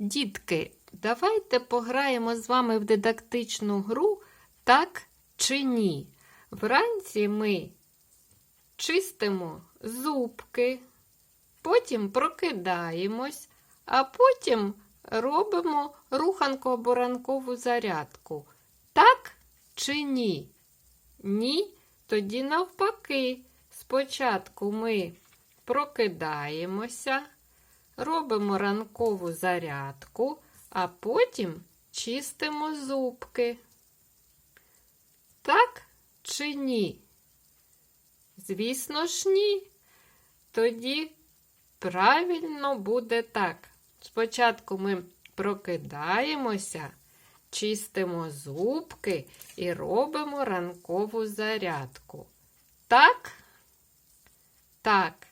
Дітки, давайте пограємо з вами в дидактичну гру так чи ні. Вранці ми чистимо зубки, потім прокидаємось, а потім робимо руханку або ранкову зарядку. Так чи ні? Ні, тоді навпаки. Спочатку ми прокидаємося, робимо ранкову зарядку, а потім чистимо зубки. Так чи ні? Звісно ж, ні. Тоді правильно буде так. Спочатку ми прокидаємося, чистимо зубки і робимо ранкову зарядку. Так? Так.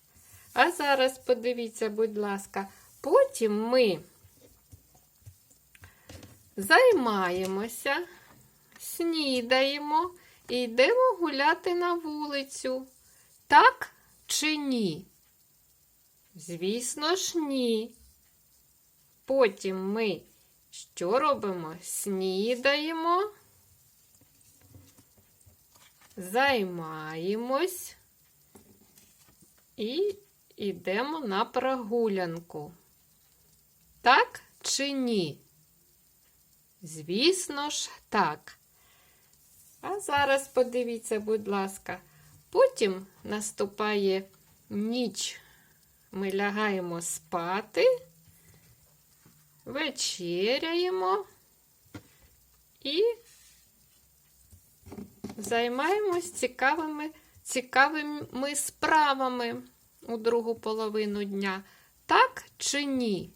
А зараз подивіться, будь ласка, потім ми займаємося, снідаємо і йдемо гуляти на вулицю. Так чи ні? Звісно ж, ні. Потім ми що робимо? Снідаємо, займаємось і йдемо на прогулянку. Так чи ні? Звісно ж, так. А зараз подивіться, будь ласка, потім наступає ніч. Ми лягаємо спати, вечеряємо і займаємось цікавими, цікавими справами у другу половину дня. Так чи ні?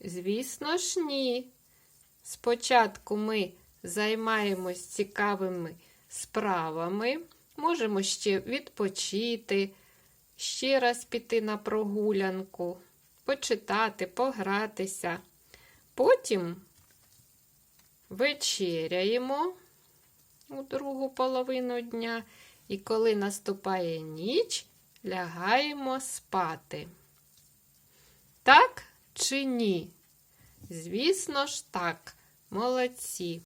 Звісно ж, ні. Спочатку ми займаємось цікавими справами, можемо ще відпочити, ще раз піти на прогулянку, почитати, погратися. Потім вечеряємо у другу половину дня, і коли наступає ніч, лягаємо спати. Так чи ні? Звісно ж так, молодці.